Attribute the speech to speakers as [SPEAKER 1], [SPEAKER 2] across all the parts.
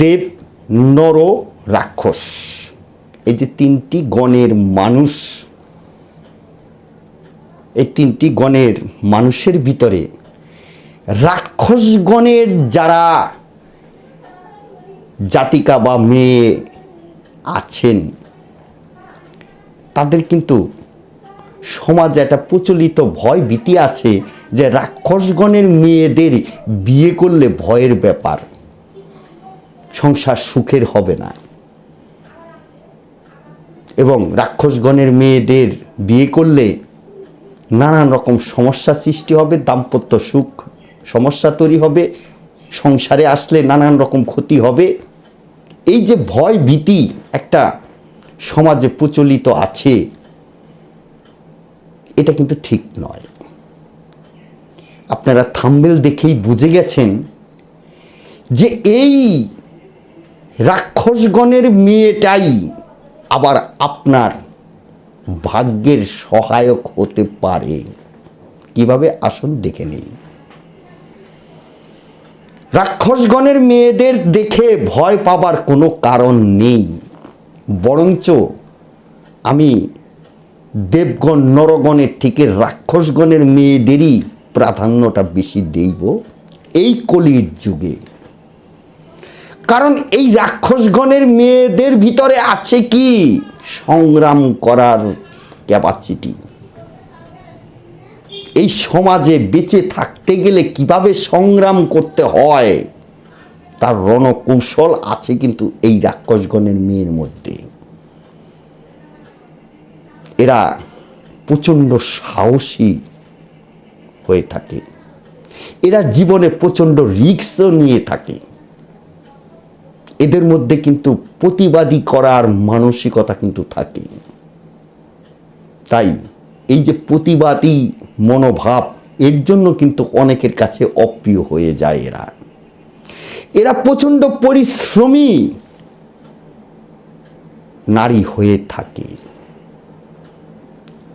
[SPEAKER 1] দেব নর রাক্ষস। এই যে তিনটি গণের মানুষ, এই তিনটি গণের মানুষের ভিতরে রাক্ষসগণের যারা জাতিকা বা মেয়ে আছেন, তাদের কিন্তু সমাজে একটা প্রচলিত ভয় ভীতি আছে যে রাক্ষসগণের মেয়েদের বিয়ে করলে ভয়ের ব্যাপার। সংসার সুখের হবে না। এবং রাক্ষসগণের মেয়েদের বিয়ে করলে নানান রকম সমস্যা সৃষ্টি হবে, দাম্পত্য সুখ সমস্যা তৈরি হবে, সংসারে আসলে নানান রকম ক্ষতি হবে। এই যে ভয় ভীতি একটা সমাজে প্রচলিত আছে, এটা কিন্তু ঠিক নয়। আপনারা থাম্বেল দেখেই বুঝে গেছেন যে এই রাক্ষসগণের মেয়েটাই আবার আপনার ভাগ্যের সহায়ক হতে পারে। কীভাবে? আসুন দেখে নেই। রাক্ষসগণের মেয়েদের দেখে ভয় পাবার কোনো কারণ নেই। বরঞ্চ আমি দেবগণ, নরগণের থেকে রাক্ষসগণের মেয়েদেরই প্রাধান্যটা বেশি দেইব। এই কলির যুগে কারণ এই রাক্ষসগণের মেয়েদের ভিতরে আছে কি? সংগ্রাম করার ক্যাপাসিটি এই সমাজে বেঁচে থাকতে গেলে কীভাবে সংগ্রাম করতে হয়? তার রণকৌশল আছে কিন্তু এই রাক্ষসগণের মেয়ের মধ্যে। এরা প্রচণ্ড সাহসী হয়ে থাকে। এরা জীবনে প্রচণ্ড রিক্সও নিয়ে থাকে। এদের মধ্যে কিন্তু প্রতিবাদী করার মানসিকতা কিন্তু থাকে। তাই এই যে প্রতিবাদী মনোভাব, এর জন্য কিন্তু অনেকের কাছে অপ্রিয় হয়ে যায় এরা। এরা প্রচণ্ড পরিশ্রমী নারী হয়ে থাকে।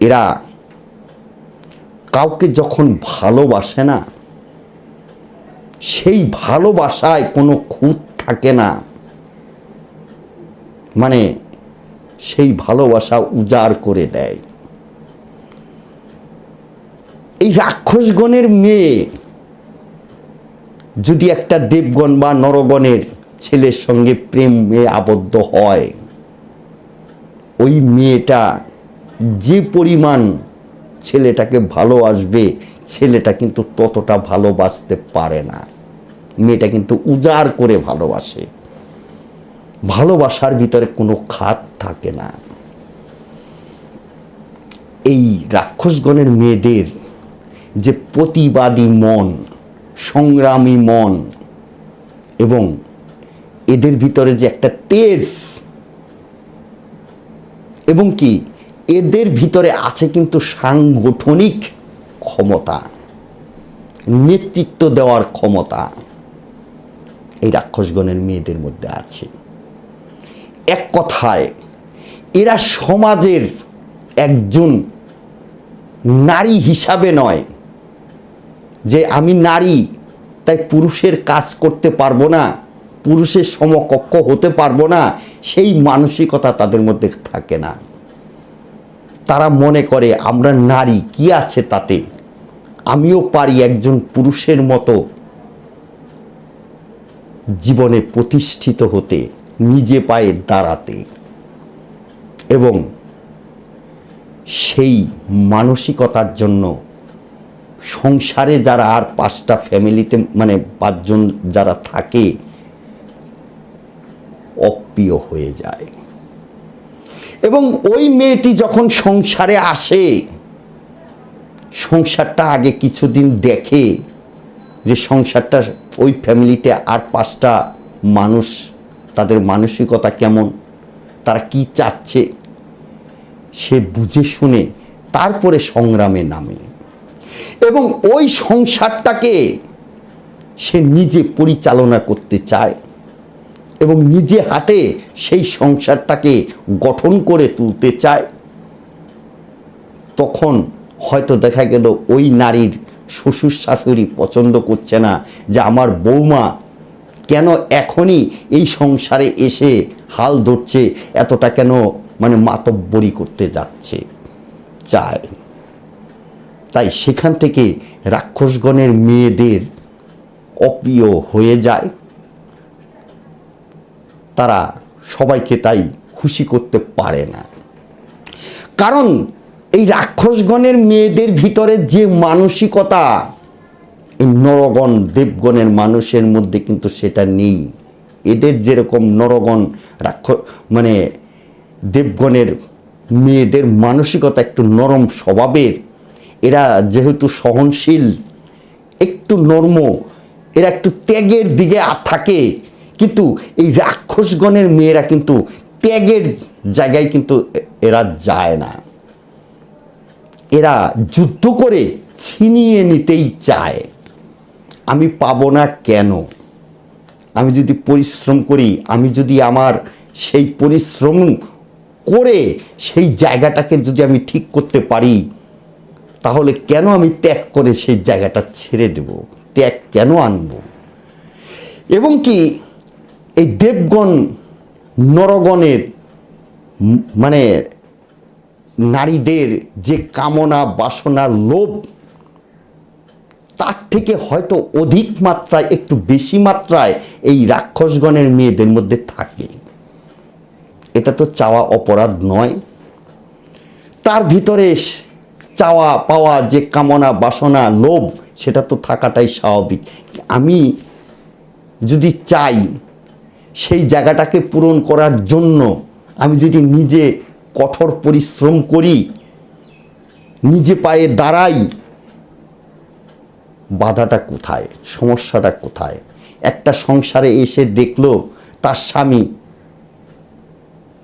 [SPEAKER 1] এরা কাউকে যখন ভালোবাসে না, সেই ভালোবাসায় কোনো খুঁত থাকে না। মানে সেই ভালোবাসা উজাড় করে দেয়। এই রাক্ষসগণের মেয়ে যদি একটা দেবগণ বা নরগণের ছেলের সঙ্গে প্রেমে আবদ্ধ হয়, ওই মেয়েটা যে পরিমাণ ছেলেটাকে ভালোবাসবে, ছেলেটা কিন্তু ততটা ভালোবাসতে পারে না। মেয়েটা কিন্তু উজাড় করে ভালোবাসে। ভালোবাসার ভিতরে কোনো খাত থাকে না। এই রাক্ষসগণের মেয়েদের যে প্রতিবাদী মন, সংগ্রামী মন এবং এদের ভিতরে যে একটা তেজ এবং কি এদের ভিতরে আছে কিন্তু সাংগঠনিক ক্ষমতা, নেতৃত্ব দেওয়ার ক্ষমতা এই রাক্ষসগণের মেয়েদের মধ্যে আছে। এক কথায়, এরা সমাজের একজন নারী হিসাবে নয়। যে আমি নারী, তাই পুরুষের কাজ করতে পারব না, পুরুষের সমকক্ষ হতে পারব না, সেই মানসিকতা তাদের মধ্যে থাকে না। তারা মনে করে, আমরা নারী, কি আছে তাতে? আমিও পারি একজন পুরুষের মতো জীবনে প্রতিষ্ঠিত হতে। নিজে পায়ে দাঁড়াতে। এবং সেই মানসিকতার জন্য সংসারে যারা আর পাঁচটা ফ্যামিলিতে মানে পাঁচজন যারা থাকে, অপ্রিয় হয়ে যায়। এবং ওই মেয়েটি যখন সংসারে আসে, সংসারটা আগে কিছুদিন দেখে যে সংসারটা ওই ফ্যামিলিতে আর পাঁচটা মানুষ তাদের মানসিকতা কেমন, তারা কি চাচ্ছে, সে বুঝে শুনে তারপরে সংগ্রামে নামে। এবং ওই সংসারটাকে সে নিজে পরিচালনা করতে চায় এবং নিজে হাতে সেই সংসারটাকে গঠন করে তুলতে চায়। তখন হয়তো দেখা গেল ওই নারীর শ্বশুর শাশুড়ি পছন্দ করছে না যে, আমার বৌমা কেন এখনই এই সংসারে এসে হাল ধরছে? এতটা কেন মানে মাতব্বরি করতে যাচ্ছে? চায় তাই সেখান থেকে রাক্ষসগণের মেয়েদের অপ্রিয় হয়ে যায়। তারা সবাইকে তাই খুশি করতে পারে না। কারণ এই রাক্ষসগণের মেয়েদের ভিতরে যে মানসিকতা এই নরগণ, দেবগণের মানুষের মধ্যে কিন্তু সেটা নেই। এদের যেরকম নরগণ, রাক্ষ মানে দেবগণের মেয়েদের মানসিকতা একটু নরম স্বভাবের, এরা যেহেতু সহনশীল, একটু নর্ম, এরা একটু ত্যাগের দিকে থাকে, কিন্তু এই রাক্ষসগণের মেয়েরা কিন্তু ত্যাগের জায়গায় কিন্তু এরা যায় না। এরা যুদ্ধ করে ছিনিয়ে নিতেই চায়। আমি পাবো না কেন? আমি যদি পরিশ্রম করি, আমি যদি আমার সেই পরিশ্রম করে সেই জায়গাটাকে যদি আমি ঠিক করতে পারি, তাহলে কেন আমি ত্যাগ করে সেই জায়গাটা ছেড়ে দেব? ত্যাগ কেন আনব? এবং কি, এই দেবগণ, নরগণের মানে নারীদের যে কামনা, বাসনা, লোভ তার থেকে হয়তো অধিক মাত্রায়, একটু বেশি মাত্রায় এই রাক্ষসগণের মেয়েদের মধ্যে থাকে। এটা তো চাওয়া অপরাধ নয়। তার ভিতরে চাওয়া পাওয়া যে কামনা, বাসনা, লোভ, সেটা তো থাকাটাই স্বাভাবিক। আমি যদি চাই সেই জায়গাটাকে পূরণ করার জন্য, আমি যদি নিজে কঠোর পরিশ্রম করি, নিজে পায়ে দাঁড়াই বাধাটা কোথায়? সমস্যাটা কোথায়? একটা সংসারে এসে দেখল তার স্বামী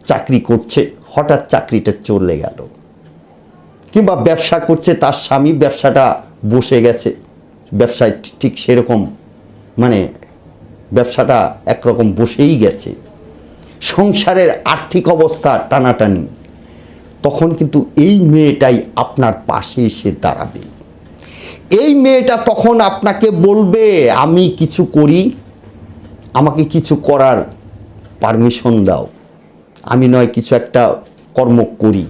[SPEAKER 1] চাকরি করছে, হঠাৎ চাকরিটা চলে গেল। কিংবা ব্যবসা করছে, তার স্বামী ব্যবসাটা বসে গেছে। ব্যবসায় ঠিক সেরকম মানে ব্যবসাটা একরকম বসেই গেছে। সংসারের আর্থিক অবস্থা টানাটানি। তখন কিন্তু এই মেয়েটাই আপনার পাশে এসে দাঁড়াবে। এই মেয়েটা তখন আপনাকে বলবে, আমি কিছু করি, আমাকে কিছু করার পারমিশন দাও। আমি নয়, কিছু একটা কর্ম করি,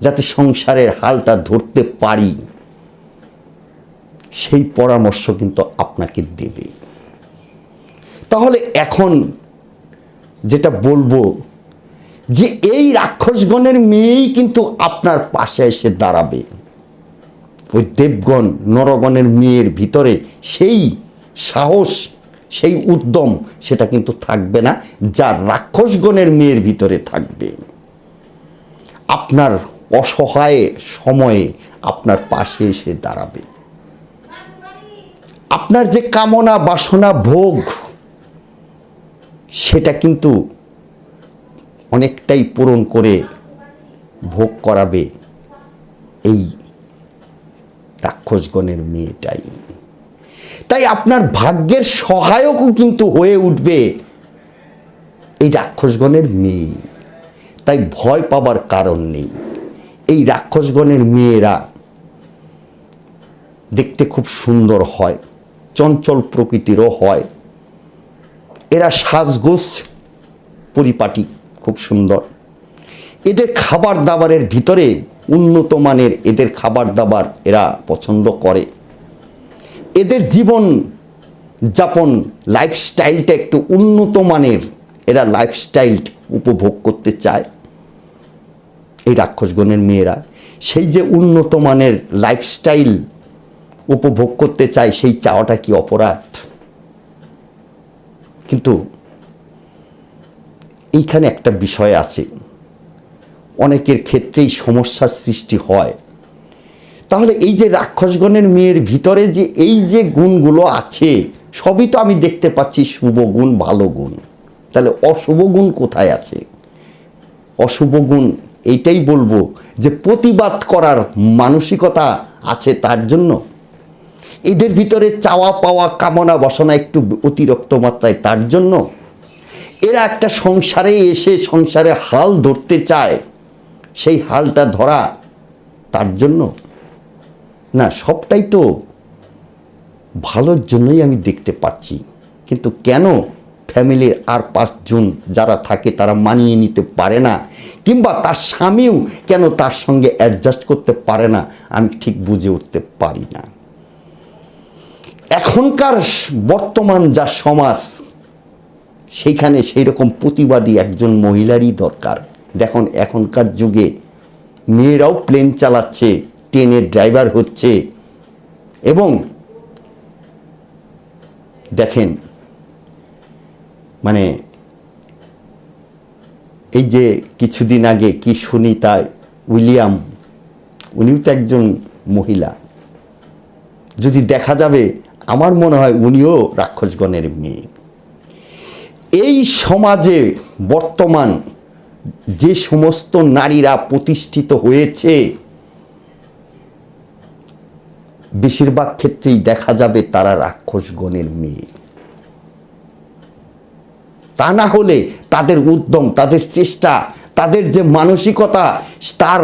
[SPEAKER 1] যাতে সংসারের হালটা ধরতে পারি। সেই পরামর্শ কিন্তু আপনাকে দেবে। তাহলে এখন যেটা বলব, যে এই রাক্ষসগণের মেয়েই কিন্তু আপনার পাশে এসে দাঁড়াবে। ওই দেবগণ, নরগণের মেয়ের ভিতরে সেই সাহস, সেই উদ্যম, সেটা কিন্তু থাকবে না, যা রাক্ষসগণের মেয়ের ভিতরে থাকবে। আপনার অসহায় সময়ে আপনার পাশে এসে দাঁড়াবে। আপনার যে কামনা, বাসনা, ভোগ, সেটা কিন্তু অনেকটাই পূরণ করে ভোগ করাবে এই রাক্ষসগণের মেয়েটাই। তাই আপনার ভাগ্যের সহায়কও কিন্তু হয়ে উঠবে এই রাক্ষসগণের মেয়ে। তাই ভয় পাবার কারণ নেই। এই রাক্ষসগণের মেয়েরা দেখতে খুব সুন্দর হয়, চঞ্চল প্রকৃতিরও হয়। এরা সাজগোজ পরিপাটি, খুব সুন্দর। এদের খাবার দাবারের ভিতরে উন্নত মানের এদের খাবার দাবার এরা পছন্দ করে। এদের জীবন যাপন লাইফস্টাইলটা একটু উন্নত মানের এরা লাইফস্টাইল উপভোগ করতে চায়। এই রাক্ষসগণের মেয়েরা সেই যে উন্নত মানের লাইফস্টাইল উপভোগ করতে চায়, সেই চাওয়াটা কি অপরাধ? কিন্তু এইখানে একটা বিষয় আছে। অনেকের ক্ষেত্রেই সমস্যার সৃষ্টি হয়। তাহলে এই যে রাক্ষসগণের মেয়ের ভিতরে যে এই যে গুণগুলো আছে, সবই তো আমি দেখতে পাচ্ছি শুভ গুণ, ভালো গুণ। তাহলে অশুভ গুণ কোথায় আছে? অশুভ গুণ, এইটাই বলব যে প্রতিবাদ করার মানসিকতা আছে তার জন্য। এদের ভিতরে চাওয়া পাওয়া, কামনা বসনা একটু অতিরিক্ত মাত্রায় তার জন্য। এরা একটা সংসারে এসে সংসারে হাল ধরতে চায়। সেই হালটা ধরা তার জন্য? না, সবটাই তো ভালোর জন্যই আমি দেখতে পাচ্ছি। কিন্তু কেন ফ্যামিলির আর পাঁচজন যারা থাকে তারা মানিয়ে নিতে পারে না? কিংবা তার স্বামীও কেন তার সঙ্গে অ্যাডজাস্ট করতে পারে না? আমি ঠিক বুঝে উঠতে পারি না। এখনকার বর্তমান যা সমাজ, সেইখানে সেই রকম প্রতিবাদী একজন মহিলারই দরকার। দেখুন, এখনকার যুগে মেয়েরাও প্লেন চালাচ্ছে ট্রেনের ড্রাইভার হচ্ছে। এবং দেখেন মানে এই যে কিছুদিন আগে কি শুনি তা উইলিয়াম, উনিও তো একজন মহিলা। যদি দেখা যাবে, আমার মনে হয় উনিও রাক্ষসগণের মেয়ে। এই সমাজে বর্তমান যে সমস্ত নারীরা প্রতিষ্ঠিত হয়েছে, বেশিরভাগ ক্ষেত্রেই দেখা যাবে তারা রাক্ষসগণের মেয়ে। তা না হলে তাদের উদ্যম, তাদের চেষ্টা, তাদের যে মানসিকতা, তার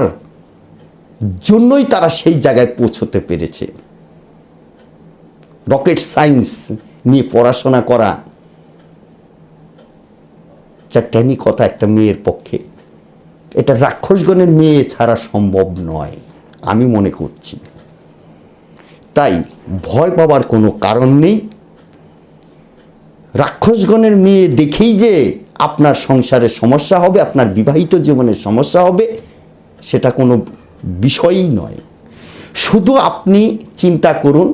[SPEAKER 1] জন্যই তারা সেই জায়গায় পৌঁছতে পেরেছে। রকেট সায়েন্স নিয়ে পড়াশোনা করা চারটানি কথা একটা মেয়ের পক্ষে। এটা রাক্ষসগণের মেয়ে ছাড়া সম্ভব নয়, আমি মনে করছি। তাই ভয় পাবার কোনো কারণ নেই। রাক্ষসগণের মেয়ে দেখেই যে আপনার সংসারের সমস্যা হবে, আপনার বিবাহিত জীবনের সমস্যা হবে, সেটা কোনো বিষয়ই নয়। শুধু আপনি চিন্তা করুন,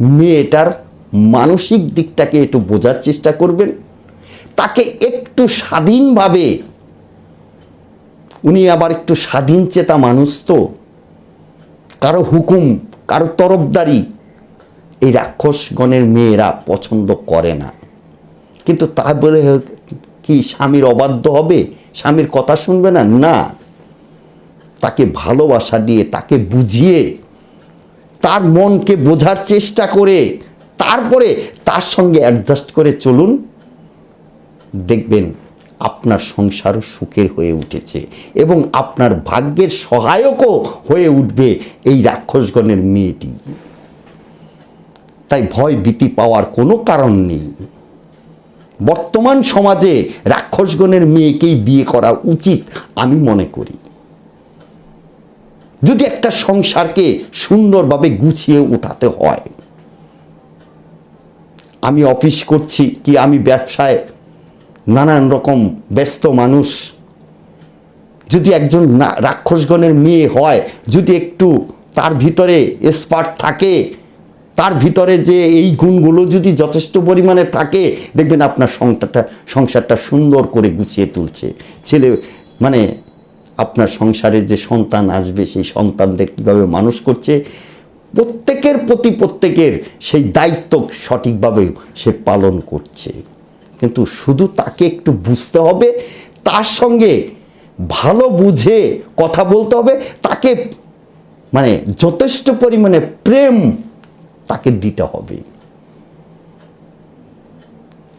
[SPEAKER 1] মেয়েটার মানসিক দিকটাকে একটু বোঝার চেষ্টা করবেন। তাকে একটু স্বাধীনভাবে, উনি আবার একটু স্বাধীন চেতা মানুষ তো, কারও হুকুম, কারও তরফদারি, এই রাক্ষসগণের মেয়েরা পছন্দ করে না। কিন্তু তা বলে কি স্বামীর অবাধ্য হবে? স্বামীর কথা শুনবে না? না। তাকে ভালোবাসা দিয়ে, তাকে বুঝিয়ে, তার মনকে বোঝার চেষ্টা করে, তারপরে তার সঙ্গে অ্যাডজাস্ট করে চলুন। দেখবেন আপনার সংসারও সুখের হয়ে উঠেছে এবং আপনার ভাগ্যের সহায়কও হয়ে উঠবে এই রাক্ষসগণের মেয়েটি। তাই ভয় ভীতি পাওয়ার কোনো কারণ নেই। বর্তমান সমাজে রাক্ষসগণের মেয়েকেই বিয়ে করা উচিত আমি মনে করি। যদি একটা সংসারকে সুন্দরভাবে গুছিয়ে উঠাতে হয়, আমি অফিস করছি কি আমি ব্যবসায় নানান রকম ব্যস্ত মানুষ। যদি একজন রাক্ষসগণের মেয়ে হয়, যদি একটু তার ভিতরে স্পার্ট থাকে, তার ভিতরে যে এই গুণগুলো যদি যথেষ্ট পরিমাণে থাকে, দেখবেন আপনার সংসারটা সংসারটা সুন্দর করে গুছিয়ে তুলছে। ছেলে মানে আপনার সংসারে যে সন্তান আসবে, সেই সন্তানদের কীভাবে মানুষ করছে, প্রত্যেকের প্রতি প্রত্যেকের সেই দায়িত্ব সঠিকভাবে সে পালন করছে। কিন্তু শুধু তাকে একটু বুঝতে হবে, তার সঙ্গে ভালো বুঝে কথা বলতে হবে, তাকে মানে যথেষ্ট পরিমাণে প্রেম তাকে দিতে হবে।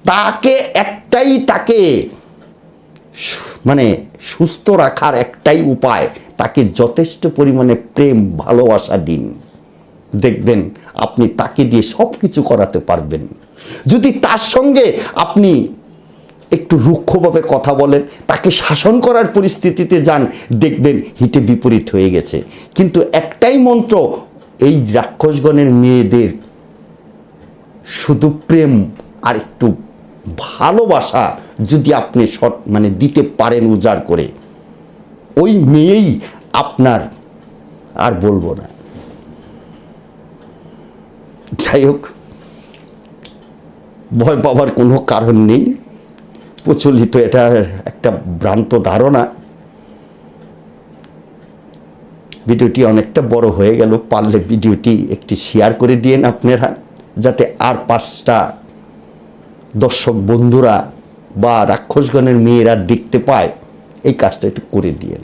[SPEAKER 1] তাকে একটাই তাকে মানে সুস্থ রাখার একটাই উপায়, তাকে যথেষ্ট পরিমাণে প্রেম, ভালোবাসা দিন। দেখবেন আপনি তাকে দিয়ে সব কিছু করাতে পারবেন। যদি তার সঙ্গে আপনি একটু রুক্ষভাবে কথা বলেন, তাকে শাসন করার পরিস্থিতিতে যান, দেখবেন হিতে বিপরীত হয়ে গেছে। কিন্তু একটাই মন্ত্র এই রাক্ষসগণের মেয়েদের, শুধু প্রেম আর একটু ভালোবাসা যদি আপনি সৎ মানে দিতে পারেন উজাড় করে, ওই মেয়েই আপনার আর বলব না। যাই হোক। ভয় পাওয়ার কোনো কারণ নেই। প্রচলিত এটা একটা ভ্রান্ত ধারণা। ভিডিওটি অনেকটা বড় হয়ে গেল, পারলে ভিডিওটি একটি শেয়ার করে দিয়েন আপনারা, যাতে আর পাঁচটা দর্শক বন্ধুরা বা রাক্ষসগণের মেয়েরা দেখতে পায়। এই কাজটা একটু করে দিয়েন।